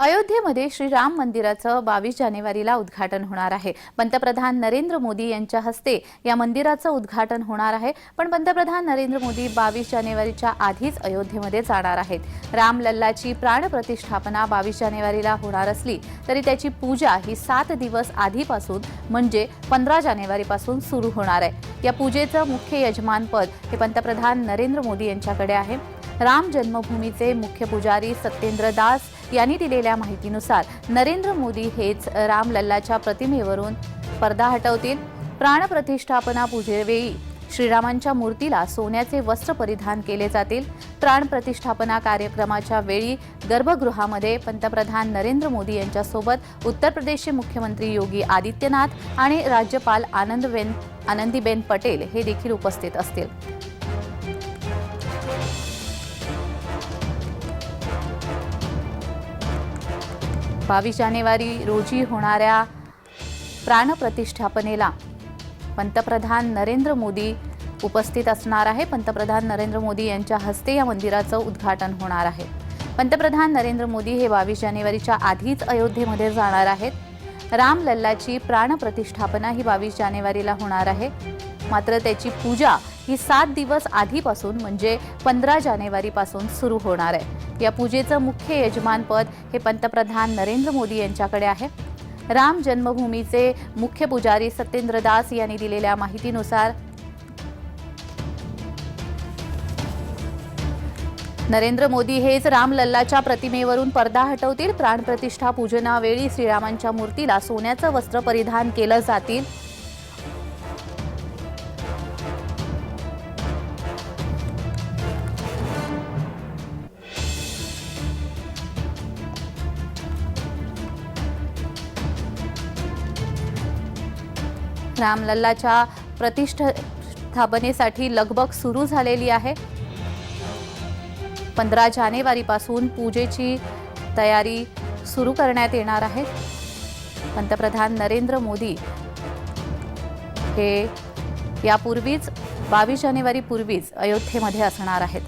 अयोध्येमध्ये श्रीराम मंदिराचं बावीस जानेवारीला उद्घाटन होणार आहे. पंतप्रधान नरेंद्र मोदी यांच्या हस्ते या मंदिराचं उद्घाटन होणार आहे. पण पंतप्रधान नरेंद्र मोदी बावीस जानेवारीच्या आधीच अयोध्येमध्ये जाणार आहेत. रामलल्लाची प्राणप्रतिष्ठापना बावीस जानेवारीला होणार असली तरी त्याची पूजा ही सात दिवस आधीपासून म्हणजे पंधरा जानेवारीपासून सुरू होणार आहे. या पूजेचं मुख्य यजमानपद हे पंतप्रधान नरेंद्र मोदी यांच्याकडे आहे. राम जन्मभूमीचे मुख्य पुजारी सत्येंद्र दास यांनी दिलेल्या माहितीनुसार नरेंद्र मोदी हेच रामलल्लाच्या प्रतिमेवरून पडदा हटवतील. प्राणप्रतिष्ठापना पूजेवेळी श्रीरामांच्या मूर्तीला सोन्याचे वस्त्र परिधान केले जातील. प्राणप्रतिष्ठापना कार्यक्रमाच्या वेळी गर्भगृहामध्ये पंतप्रधान नरेंद्र मोदी यांच्यासोबत उत्तर प्रदेशचे मुख्यमंत्री योगी आदित्यनाथ आणि राज्यपाल आनंदबेन आनंदीबेन पटेल हे देखील उपस्थित असतील. बावीस जानेवारी रोजी होणाऱ्या प्राणप्रतिष्ठापनेला पंतप्रधान नरेंद्र मोदी उपस्थित असणार आहे. पंतप्रधान नरेंद्र मोदी यांच्या हस्ते या मंदिराचं उद्घाटन होणार आहे. पंतप्रधान नरेंद्र मोदी हे बावीस जानेवारीच्या आधीच अयोध्येमध्ये जाणार आहेत. रामलल्लाची प्राणप्रतिष्ठापना ही बावीस जानेवारीला होणार आहे. मात्र त्याची पूजा ही सात दिवस आधीपासून म्हणजे पंधरा जानेवारीपासून सुरू होणार आहे. या पूजेचं मुख्य यजमानपद हे पंतप्रधान नरेंद्र मोदी यांच्याकडे आहे. राम जन्मभूमीचे मुख्य पुजारी सत्येंद्र दास यांनी दिलेल्या माहितीनुसार नरेंद्र मोदी हेच रामलल्लाच्या प्रतिमेवरून पडदा हटवतील. प्राणप्रतिष्ठा पूजनावेळी श्रीरामांच्या मूर्तीला सोन्याचं वस्त्र परिधान केलं जातील. रामलल्लाच्या प्रतिष्ठापनेसाठी लगबग सुरू झालेली आहे. पंधरा जानेवारीपासून पूजेची तयारी सुरू करण्यात येणार आहे. पंतप्रधान नरेंद्र मोदी हे यापूर्वीच बावीस जानेवारीपूर्वीच अयोध्येमध्ये असणार आहेत.